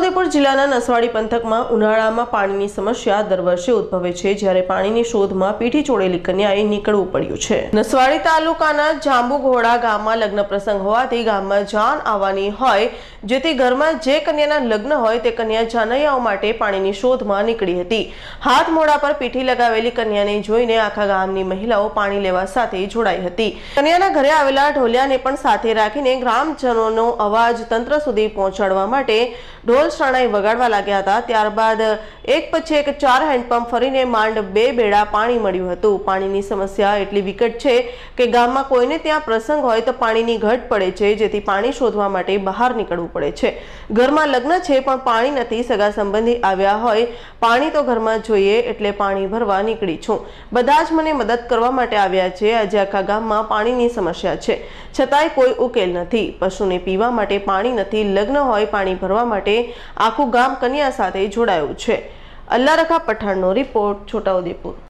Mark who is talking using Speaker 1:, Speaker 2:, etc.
Speaker 1: છોટાઉદેપુર જિલ્લાના નસવાડી પંથકમાં ઉનાળામાં પાણીની સમસ્યા દર વર્ષે ઉદ્ભવે છે, જ્યારે પાણીની શોધમાં પીઠી ચોડેલી કન્યાએ નીકળવું પડ્યું છે. નસવાડી તાલુકાના જાંબુઘોડા ગામમાં લગ્ન પ્રસંગ હોવાથી ગામમાં જાન આવવાની હોય, જેથી ઘરમાં જે કન્યાના લગ્ન હોય તે કન્યા જાનૈયાઓ માટે પાણીની શોધમાં નીકળી હતી. હાથ મોડા પર પીઠી લગાવેલી કન્યાને જોઈને આખા ગામની મહિલાઓ પાણી લેવા સાથે જોડાઈ હતી. કન્યાના ઘરે આવેલા ઢોલિયાને પણ સાથે રાખીને ગ્રામજનોનો અવાજ તંત્ર સુધી પહોંચાડવા માટે ઢોલ શરણાઈ વગાડવા લાગ્યા હતા. ત્યારબાદ એક પછી એક ચાર હેન્ડપંપ ફરીને માંડ બે બેડા પાણી મળ્યું હતું. પાણીની સમસ્યા એટલી વિકટ છે કે ગામમાં કોઈને ત્યાં પ્રસંગ હોય તો પાણીની ઘટ પડે છે, જેથી પાણી શોધવા માટે બહાર નીકળવું પડે છે. ઘરમાં લગ્ન છે પણ પાણી નથી, સગા સંબંધી આવ્યા હોય પાણી તો ઘરમાં જોઈએ એટલે પાણી ભરવા નીકળી છું. બધા જ મને મદદ કરવા માટે આવ્યા છે. આજે આખા ગામમાં પાણીની સમસ્યા છે. છતાંય કોઈ ઉકેલ નથી. પશુને પીવા માટે પાણી નથી, લગ્ન હોય પાણી ભરવા માટે આખું ગામ કન્યા સાથે જોડાયું છે. અલ્લાહ રખા પઠાણનો રિપોર્ટ છોટાઉદેપુર.